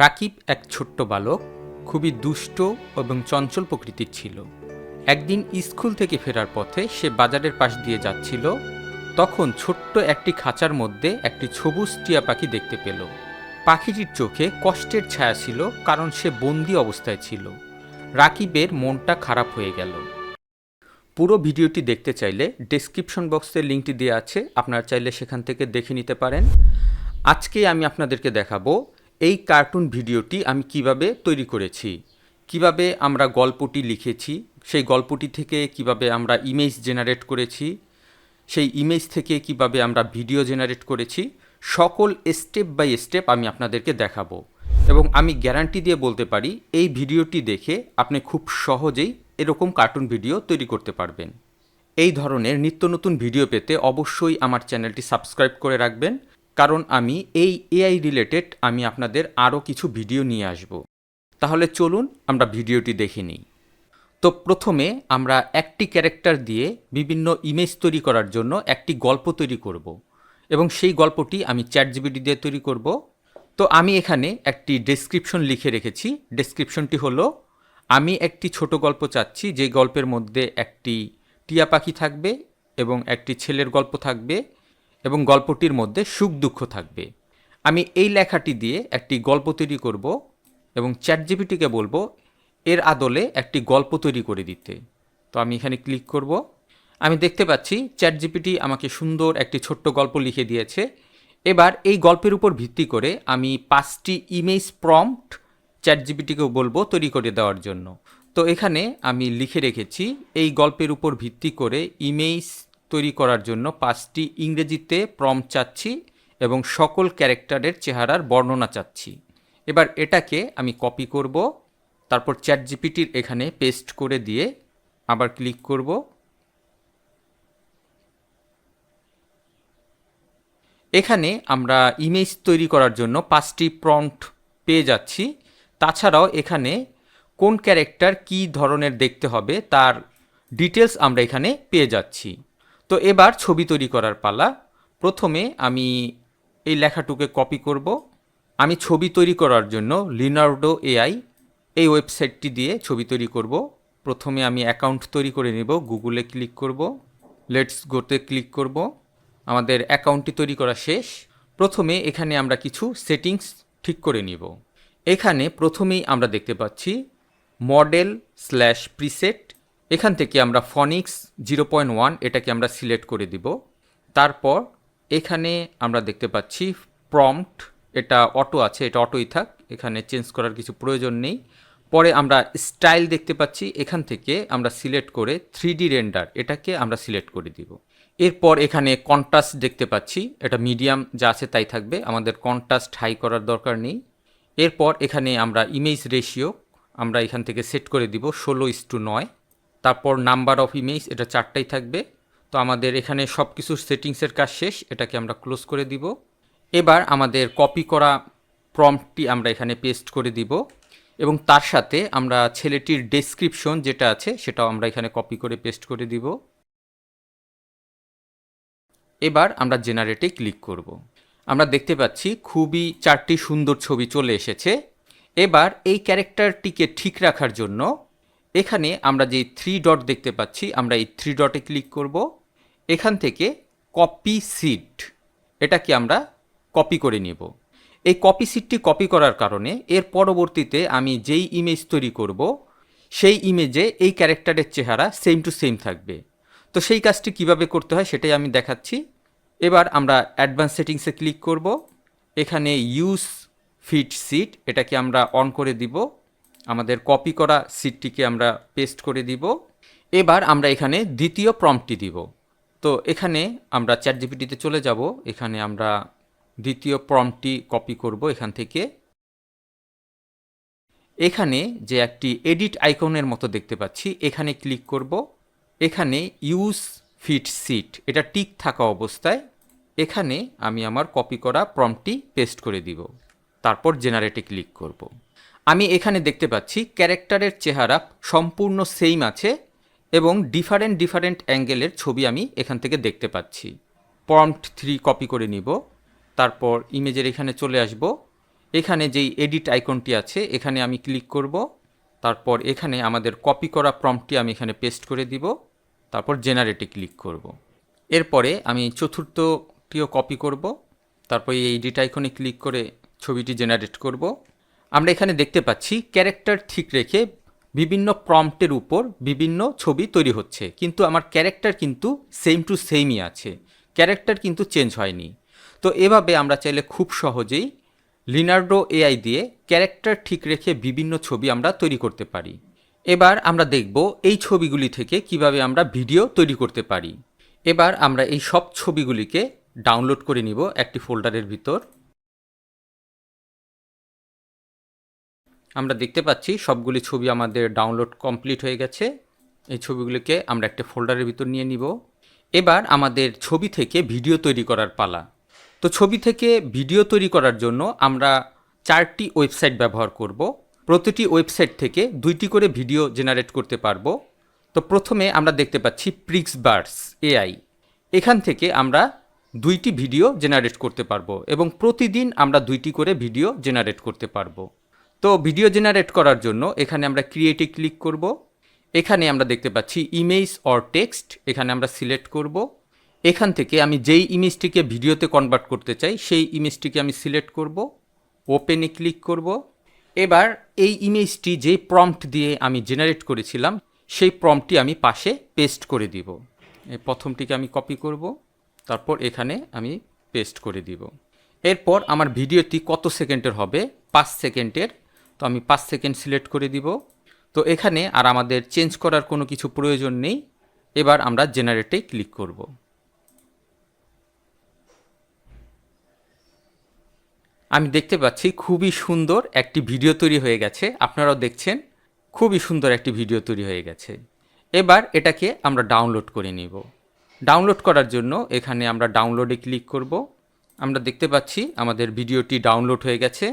রাকিব এক ছোট্ট বালক, খুবই দুষ্ট এবং চঞ্চল প্রকৃতির ছিল। একদিন স্কুল থেকে ফেরার পথে সে বাজারের পাশ দিয়ে যাচ্ছিল, তখন ছোট্ট একটি খাঁচার মধ্যে একটি সবুজ টিয়া পাখি দেখতে পেল। পাখিটির চোখে কষ্টের ছায়া ছিল, কারণ সে বন্দি অবস্থায় ছিল। রাকিবের মনটা খারাপ হয়ে গেল। পুরো ভিডিওটি দেখতে চাইলে ডেসক্রিপশন বক্সে লিঙ্কটি দেওয়া আছে, আপনারা চাইলে সেখান থেকে দেখে নিতে পারেন। আজকে আমি আপনাদেরকে দেখাবো এই কার্টুন ভিডিওটি আমি কীভাবে তৈরি করেছি? কীভাবে আমরা গল্পটি লিখেছি? সেই গল্পটি থেকে কীভাবে আমরা ইমেজ জেনারেট করেছি? সেই ইমেজ থেকে কীভাবে আমরা ভিডিও জেনারেট করেছি? সকল স্টেপ বাই স্টেপ আমি আপনাদেরকে দেখাবো। এবং আমি গ্যারান্টি দিয়ে বলতে পারি, এই ভিডিওটি দেখে আপনি খুব সহজেই এরকম কার্টুন ভিডিও তৈরি করতে পারবেন। এই ধরনের নিত্য নতুন ভিডিও পেতে অবশ্যই আমার চ্যানেলটি সাবস্ক্রাইব করে রাখবেন। কারণ আমি এই এআই রিলেটেড আমি আপনাদের আরও কিছু ভিডিও নিয়ে আসব। তাহলে চলুন আমরা ভিডিওটি দেখে নিই। তো প্রথমে আমরা একটি ক্যারেক্টার দিয়ে বিভিন্ন ইমেজ তৈরি করার জন্য একটি গল্প তৈরি করব এবং সেই গল্পটি আমি চ্যাট জিবিটি দিয়ে তৈরি করব। তো আমি এখানে একটি ডেসক্রিপশন লিখে রেখেছি। ডেসক্রিপশনটি হলো, আমি একটি ছোট গল্প চাচ্ছি, যে গল্পের মধ্যে একটি টিয়া পাখি থাকবে এবং একটি ছেলের গল্প থাকবে। এবং গল্পটির মধ্যে সুখ দুঃখ থাকবে। আমি এই লেখাটি দিয়ে একটি গল্প তৈরি করব এবং চ্যাট জিপিটিকে বলব, এর আদলে একটি গল্প তৈরি করে দিতে। তো আমি এখানে ক্লিক করব। আমি দেখতে পাচ্ছি চ্যাট জিপিটি আমাকে সুন্দর একটি ছোট্ট গল্প লিখে দিয়েছে। এবার এই গল্পের উপর ভিত্তি করে আমি পাঁচটি ইমেজ প্রম্পট চ্যাট জিপিটিকেও বলব তৈরি করে দেওয়ার জন্য। তো এখানে আমি লিখে রেখেছি, এই গল্পের উপর ভিত্তি করে ইমেজ তৈরি করার জন্য পাঁচটি ইংরেজিতে প্রম চাচ্ছি এবং সকল ক্যারেক্টারের চেহারার বর্ণনা চাচ্ছি। এবার এটাকে আমি কপি করব, তারপর চ্যাট জিপিটির এখানে পেস্ট করে দিয়ে আবার ক্লিক করব। এখানে আমরা ইমেজ তৈরি করার জন্য পাঁচটি প্রম্পট পেয়ে যাচ্ছি। তাছাড়াও এখানে কোন ক্যারেক্টার কী ধরনের দেখতে হবে তার ডিটেলস আমরা এখানে পেয়ে যাচ্ছি। তো এবার ছবি তৈরি করার পালা। প্রথমে আমি এই লেখাটুকে কপি করব। আমি ছবি তৈরি করার জন্য লিনার্ডো এআই এই ওয়েবসাইটটি দিয়ে ছবি তৈরি করব। প্রথমে আমি অ্যাকাউন্ট তৈরি করে নেব, গুগলে ক্লিক করব। লেটস গোতে ক্লিক করব। আমাদের অ্যাকাউন্টটি তৈরি করা শেষ। প্রথমে এখানে আমরা কিছু সেটিংস ঠিক করে নিব। এখানে প্রথমেই আমরা দেখতে পাচ্ছি মডেল স্ল্যাশ প্রিসেট এখান থেকে আমরা ফনিক্স জিরো পয়েন্ট ওয়ান এটাকে আমরা সিলেক্ট করে দিব। তারপর এখানে আমরা দেখতে পাচ্ছি প্রম্পট এটা অটো আছে, এটা অটোই থাক, এখানে চেঞ্জ করার কিছু প্রয়োজন নেই। পরে আমরা স্টাইল দেখতে পাচ্ছি, এখান থেকে আমরা সিলেক্ট করে থ্রি রেন্ডার এটাকে আমরা সিলেক্ট করে দিব। এরপর এখানে কন্ট্রাস্ট দেখতে পাচ্ছি, এটা মিডিয়াম যা আছে তাই থাকবে, আমাদের কন্ট্রাস্ট হাই করার দরকার নেই। এরপর এখানে আমরা ইমেজ রেশিও আমরা এখান থেকে সেট করে দিব, ষোলো ইস টু নয়। তারপর নাম্বার অফ ইমেজ এটা চারটাই থাকবে। তো আমাদের এখানে সব কিছু সেটিংসের কাজ শেষ, এটাকে আমরা ক্লোজ করে দিব। এবার আমাদের কপি করা প্রম্পটটি আমরা এখানে পেস্ট করে দিব। এবং তার সাথে আমরা ছেলেটির ডেসক্রিপশন যেটা আছে, সেটাও আমরা এখানে কপি করে পেস্ট করে দিব। এবার আমরা জেনারেটে ক্লিক করব। আমরা দেখতে পাচ্ছি খুবই চারটি সুন্দর ছবি চলে এসেছে। এবার এই ক্যারেক্টারটিকে ঠিক রাখার জন্য এখানে আমরা যে থ্রি ডট দেখতে পাচ্ছি, আমরা এই থ্রি ডটে ক্লিক করব। এখান থেকে কপি সিট এটাকে আমরা কপি করে নেব। এই কপি সিটটি কপি করার কারণে এর পরবর্তীতে আমি যেই ইমেজ তৈরি করব, সেই ইমেজে এই ক্যারেক্টারের চেহারা সেম টু সেম থাকবে। তো সেই কাজটি কীভাবে করতে হয় সেটাই আমি দেখাচ্ছি। এবার আমরা অ্যাডভান্স সেটিংসে ক্লিক করব। এখানে ইউজ ফিট সিট এটাকে আমরা অন করে দিব। আমাদের কপি করা সিটটিকে আমরা পেস্ট করে দিব। এবার আমরা এখানে দ্বিতীয় প্রম্পটটি দিব। তো এখানে আমরা চ্যাট জিপিটিতে চলে যাব। এখানে আমরা দ্বিতীয় প্রম্পটটি কপি করব এখান থেকে। এখানে যে একটি এডিট আইকনের মতো দেখতে পাচ্ছি, এখানে ক্লিক করব। এখানে ইউজ ফিট সিট এটা টিক থাকা অবস্থায় এখানে আমি আমার কপি করা প্রম্পটটি পেস্ট করে দিব। তারপর জেনারেটে ক্লিক করব। আমি এখানে দেখতে পাচ্ছি ক্যারেক্টারের চেহারা সম্পূর্ণ সেম আছে এবং ডিফারেন্ট ডিফারেন্ট অ্যাঙ্গেলের ছবি আমি এখান থেকে দেখতে পাচ্ছি। প্রম্পট থ্রি কপি করে নিব, তারপর ইমেজের এখানে চলে আসব। এখানে যেই এডিট আইকনটি আছে, এখানে আমি ক্লিক করব। তারপর এখানে আমাদের কপি করা প্রম্পটটি আমি এখানে পেস্ট করে দিব। তারপর জেনারেটে ক্লিক করব। এরপরে আমি চতুর্থটিও কপি করব। তারপর এই এডিট আইকনে ক্লিক করে ছবিটি জেনারেট করব। আমরা এখানে দেখতে পাচ্ছি ক্যারেক্টার ঠিক রেখে বিভিন্ন প্রম্পটের উপর বিভিন্ন ছবি তৈরি হচ্ছে। কিন্তু আমার ক্যারেক্টার কিন্তু সেম টু সেমই আছে। ক্যারেক্টার কিন্তু চেঞ্জ হয়নি। তো এভাবে আমরা চাইলে খুব সহজেই লিনার্ডো এআই দিয়ে ক্যারেক্টার ঠিক রেখে বিভিন্ন ছবি আমরা তৈরি করতে পারি। এবার আমরা দেখব এই ছবিগুলি থেকে কীভাবে আমরা ভিডিও তৈরি করতে পারি। এবার আমরা এই সব ছবিগুলিকে ডাউনলোড করে নিব একটি ফোল্ডারের ভিতর। আমরা দেখতে পাচ্ছি সবগুলি ছবি আমাদের ডাউনলোড কমপ্লিট হয়ে গেছে। এই ছবিগুলিকে আমরা একটা ফোল্ডারের ভিতর নিয়ে নিব। এবার আমাদের ছবি থেকে ভিডিও তৈরি করার পালা। তো ছবি থেকে ভিডিও তৈরি করার জন্য আমরা চারটি ওয়েবসাইট ব্যবহার করব। প্রতিটি ওয়েবসাইট থেকে দুইটি করে ভিডিও জেনারেট করতে পারব। তো প্রথমে আমরা দেখতে পাচ্ছি প্রিক্সবার্স এআই এখান থেকে আমরা দুইটি ভিডিও জেনারেট করতে পারব এবং প্রতিদিন আমরা দুইটি করে ভিডিও জেনারেট করতে পারব। তো ভিডিও জেনারেট করার জন্য এখানে আমরা ক্রিয়েটে ক্লিক করব। এখানে আমরা দেখতে পাচ্ছি ইমেজ অর টেক্সট এখানে আমরা সিলেক্ট করব। এখান থেকে আমি যেই ইমেজটিকে ভিডিওতে কনভার্ট করতে চাই, সেই ইমেজটিকে আমি সিলেক্ট করব। ওপেনে ক্লিক করব। এবার এই ইমেজটি যে প্রম্পট দিয়ে আমি জেনারেট করেছিলাম, সেই প্রম্পটটি আমি পাশে পেস্ট করে দিব। এই প্রথমটিকে আমি কপি করব, তারপর এখানে আমি পেস্ট করে দিব। এরপর আমার ভিডিওটি কত সেকেন্ডের হবে? পাঁচ সেকেন্ডের তো আমি পাঁচ সেকেন্ড সিলেক্ট করে দিব। তো এখানে আর আমাদের চেঞ্জ করার কোনো কিছু প্রয়োজন নেই। এবার আমরা জেনারেটে ক্লিক করব। আমি দেখতে পাচ্ছি খুবই সুন্দর একটি ভিডিও তৈরি হয়ে গেছে। আপনারাও দেখছেন, খুবই সুন্দর একটি ভিডিও তৈরি হয়ে গেছে। এবার এটাকে আমরা ডাউনলোড করে নিব। ডাউনলোড করার জন্য এখানে আমরা ডাউনলোডে ক্লিক করব। আমরা দেখতে পাচ্ছি আমাদের ভিডিওটি ডাউনলোড হয়ে গেছে।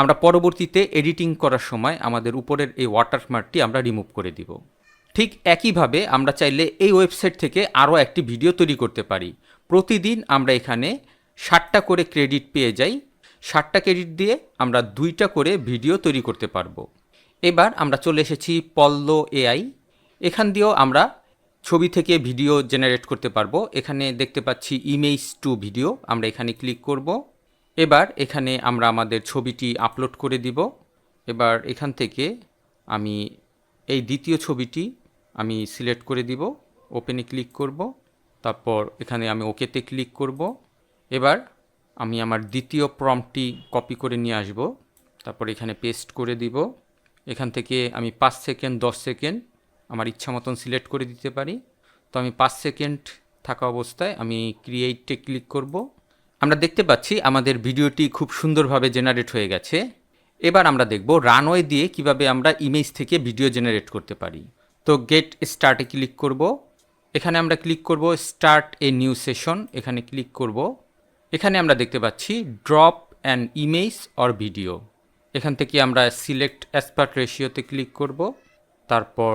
আমরা পরবর্তীতে এডিটিং করার সময় আমাদের উপরের এই ওয়াটারমার্কটি আমরা রিমুভ করে দিব। ঠিক একইভাবে আমরা চাইলে এই ওয়েবসাইট থেকে আরও একটি ভিডিও তৈরি করতে পারি। প্রতিদিন আমরা এখানে ষাটটা করে ক্রেডিট পেয়ে যাই। ষাটটা ক্রেডিট দিয়ে আমরা দুইটা করে ভিডিও তৈরি করতে পারব। এবার আমরা চলে এসেছি পল্লো এআই এখান দিয়েও আমরা ছবি থেকে ভিডিও জেনারেট করতে পারব। এখানে দেখতে পাচ্ছি ইমেজ টু ভিডিও আমরা এখানে ক্লিক করব। এবার এখানে আমরা আমাদের ছবিটি আপলোড করে দিব। এবার এখান থেকে আমি এই দ্বিতীয় ছবিটি আমি সিলেক্ট করে দিব। ওপেনে ক্লিক করব। তারপর এখানে আমি ওকেতে ক্লিক করব। এবার আমি আমার দ্বিতীয় প্রম্পটটি কপি করে নিয়ে আসব। তারপর এখানে পেস্ট করে দিব। এখান থেকে আমি পাঁচ সেকেন্ড দশ সেকেন্ড আমার ইচ্ছা মতন সিলেক্ট করে দিতে পারি। তো আমি পাঁচ সেকেন্ড থাকা অবস্থায় আমি ক্রিয়েটে ক্লিক করব। আমরা দেখতে পাচ্ছি আমাদের ভিডিওটি খুব সুন্দরভাবে জেনারেট হয়ে গেছে। এবার আমরা দেখব রানওয়ে দিয়ে কীভাবে আমরা ইমেজ থেকে ভিডিও জেনারেট করতে পারি। তো গেট স্টার্টে ক্লিক করব। এখানে আমরা ক্লিক করব স্টার্ট এ নিউ সেশন এখানে ক্লিক করব। এখানে আমরা দেখতে পাচ্ছি drop an image or video এখান থেকে আমরা সিলেক্ট অ্যাসপার্ট রেশিওতে ক্লিক করব। তারপর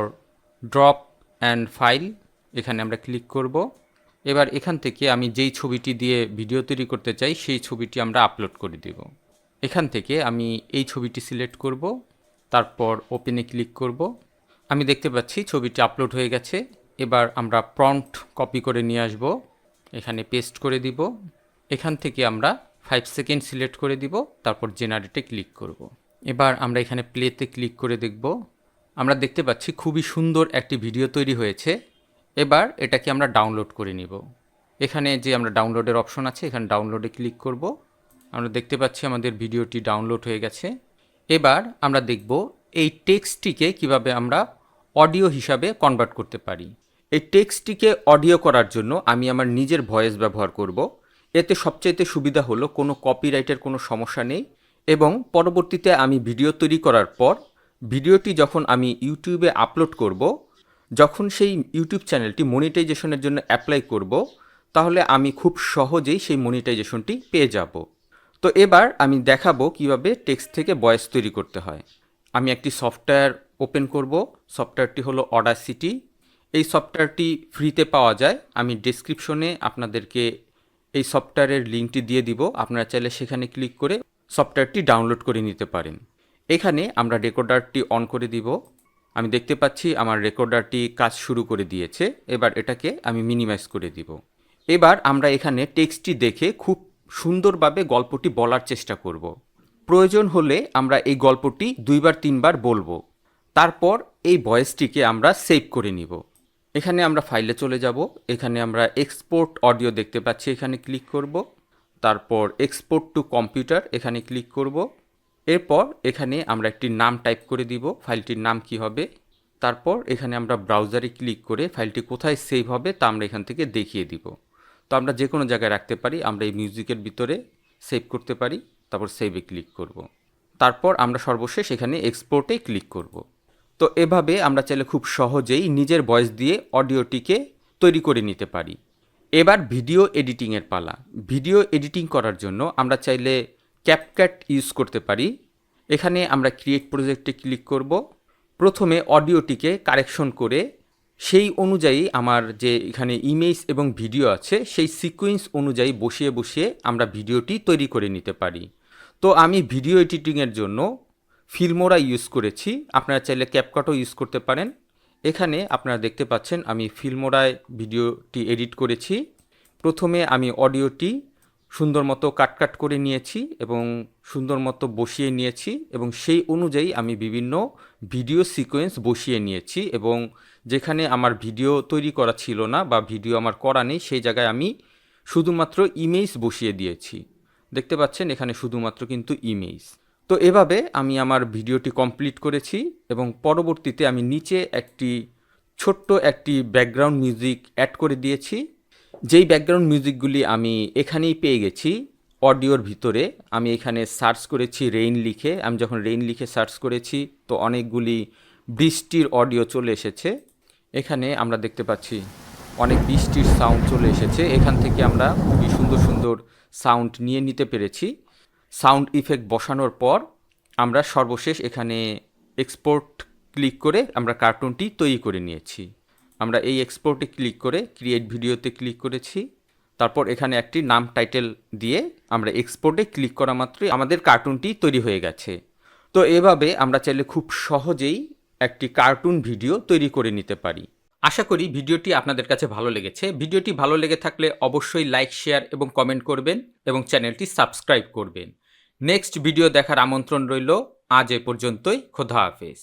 ড্রপ অ্যান্ড ফাইল এখানে আমরা ক্লিক করব। এবার এখান থেকে আমি যেই ছবিটি দিয়ে ভিডিও তৈরি করতে চাই, সেই ছবিটি আমরা আপলোড করে দেব। এখান থেকে আমি এই ছবিটি সিলেক্ট করব, তারপর ওপেনে ক্লিক করব। আমি দেখতে পাচ্ছি ছবিটি আপলোড হয়ে গেছে। এবার আমরা প্রম্পট কপি করে নিয়ে আসব। এখানে পেস্ট করে দিব। এখান থেকে আমরা ফাইভ সেকেন্ড সিলেক্ট করে দিব, তারপর জেনারেটে ক্লিক করব। এবার আমরা এখানে প্লেতে ক্লিক করে দেখব। আমরা দেখতে পাচ্ছি খুবই সুন্দর একটি ভিডিও তৈরি হয়েছে। এবার এটাকে আমরা ডাউনলোড করে নিব। এখানে যে আমরা ডাউনলোডের অপশন আছে, এখানে ডাউনলোডে ক্লিক করব। আমরা দেখতে পাচ্ছি আমাদের ভিডিওটি ডাউনলোড হয়ে গেছে। এবার আমরা দেখব এই টেক্সটটিকে কীভাবে আমরা অডিও হিসাবে কনভার্ট করতে পারি। এই টেক্সটটিকে অডিও করার জন্য আমি আমার নিজের ভয়েস ব্যবহার করব। এতে সবচাইতে সুবিধা হলো কোনো কপিরাইটের কোনো সমস্যা নেই এবং পরবর্তীতে আমি ভিডিও তৈরি করার পর, ভিডিওটি যখন আমি ইউটিউবে আপলোড করব যখন সেই ইউটিউব চ্যানেলটি মনিটাইজেশনের জন্য অ্যাপ্লাই করব, তাহলে আমি খুব সহজেই সেই মনিটাইজেশনটি পেয়ে যাব। তো এবার আমি দেখাবো কীভাবে টেক্সট থেকে ভয়েস তৈরি করতে হয়। আমি একটি সফটওয়্যার ওপেন করব। সফটওয়্যারটি হলো অডাসিটি এই সফটওয়্যারটি ফ্রিতে পাওয়া যায়। আমি ডেসক্রিপশনে আপনাদেরকে এই সফটওয়্যারের লিঙ্কটি দিয়ে দিব। আপনারা চাইলে সেখানে ক্লিক করে সফটওয়্যারটি ডাউনলোড করে নিতে পারেন। এখানে আমরা রেকর্ডারটি অন করে দিব। আমি দেখতে পাচ্ছি আমার রেকর্ডারটি কাজ শুরু করে দিয়েছে, এবার এটাকে আমি মিনিমাইজ করে দিব। এবার আমরা এখানে টেক্সটটি দেখে খুব সুন্দরভাবে গল্পটি বলার চেষ্টা করব। প্রয়োজন হলে আমরা এই গল্পটি দুইবার, তিনবার বলব। তারপর এই ভয়েসটিকে আমরা সেভ করে নিব। এখানে আমরা ফাইলে চলে যাব। এখানে আমরা এক্সপোর্ট অডিও দেখতে পাচ্ছি, এখানে ক্লিক করব। তারপর এক্সপোর্ট টু কম্পিউটার এখানে ক্লিক করব। এরপর এখানে আমরা একটি নাম টাইপ করে দিব, ফাইলটির নাম কি হবে, তারপর এখানে আমরা ব্রাউজারে ক্লিক করে ফাইলটি কোথায় সেভ হবে তা আমরা এখান থেকে দেখিয়ে দিব। তো আমরা যে কোনো জায়গায় রাখতে পারি, আমরা এই মিউজিকের ভিতরে সেভ করতে পারি, তারপর সেভে ক্লিক করব। তারপর আমরা সর্বশেষ এখানে এক্সপোর্টে ক্লিক করব। তো এভাবে আমরা চাইলে খুব সহজেই নিজের ভয়েস দিয়ে অডিওটিকে তৈরি করে নিতে পারি। এবার ভিডিও এডিটিংয়ের পালা। ভিডিও এডিটিং করার জন্য আমরা চাইলে ক্যাপক্যাট ইউজ করতে পারি। এখানে আমরা ক্রিয়েট প্রজেক্টে ক্লিক করব। প্রথমে অডিওটিকে কারেকশন করে, সেই অনুযায়ী আমার যে এখানে ইমেজ এবং ভিডিও আছে, সেই সিকোয়েন্স অনুযায়ী বসিয়ে বসিয়ে আমরা ভিডিওটি তৈরি করে নিতে পারি। তো আমি ভিডিও এডিটিংয়ের জন্য ফিল্মোরা ইউজ করেছি। আপনারা চাইলে ক্যাপকাটও ইউজ করতে পারেন। এখানে আপনারা দেখতে পাচ্ছেন আমি ফিল্মোরায় ভিডিওটি এডিট করেছি। প্রথমে আমি অডিওটি সুন্দর মতো কাট কাট করে নিয়েছি এবং সুন্দর মতো বসিয়ে নিয়েছি এবং সেই অনুযায়ী আমি বিভিন্ন ভিডিও সিকোয়েন্স বসিয়ে নিয়েছি এবং যেখানে আমার ভিডিও তৈরি করা ছিল না বা ভিডিও আমার করা নেই, সেই জায়গায় আমি শুধুমাত্র ইমেজ বসিয়ে দিয়েছি। দেখতে পাচ্ছেন এখানে শুধুমাত্র কিন্তু ইমেজ তো এভাবে আমি আমার ভিডিওটি কমপ্লিট করেছি এবং পরবর্তীতে আমি নিচে একটি ছোট্ট একটি ব্যাকগ্রাউন্ড মিউজিক অ্যাড করে দিয়েছি। যেই ব্যাকগ্রাউন্ড মিউজিকগুলি আমি এখানেই পেয়ে গেছি অডিওর ভিতরে, আমি এখানে সার্চ করেছি রেইন লিখে, আমি যখন রেইন লিখে সার্চ করেছি, তো অনেকগুলি বৃষ্টির অডিও চলে এসেছে। এখানে আমরা দেখতে পাচ্ছি অনেক বৃষ্টির সাউন্ড চলে এসেছে। এখান থেকে আমরা খুবই সুন্দর সুন্দর সাউন্ড নিয়ে নিতে পেরেছি। সাউন্ড ইফেক্ট বসানোর পর আমরা সর্বশেষ এখানে এক্সপোর্ট ক্লিক করে আমরা কার্টুনটি তৈরি করে নিয়েছি। আমরা এই এক্সপোর্টে ক্লিক করে ক্রিয়েট ভিডিওতে ক্লিক করেছি। তারপর এখানে একটি নাম টাইটেল দিয়ে আমরা এক্সপোর্টে ক্লিক করা মাত্রই আমাদের কার্টুনটি তৈরি হয়ে গেছে। তো এভাবে আমরা চাইলে খুব সহজেই একটি কার্টুন ভিডিও তৈরি করে নিতে পারি। আশা করি ভিডিওটি আপনাদের কাছে ভালো লেগেছে। ভিডিওটি ভালো লেগে থাকলে অবশ্যই লাইক শেয়ার এবং কমেন্ট করবেন এবং চ্যানেলটি সাবস্ক্রাইব করবেন। নেক্সট ভিডিও দেখার আমন্ত্রণ রইল। আজ এ পর্যন্তই। খোদা হাফেজ।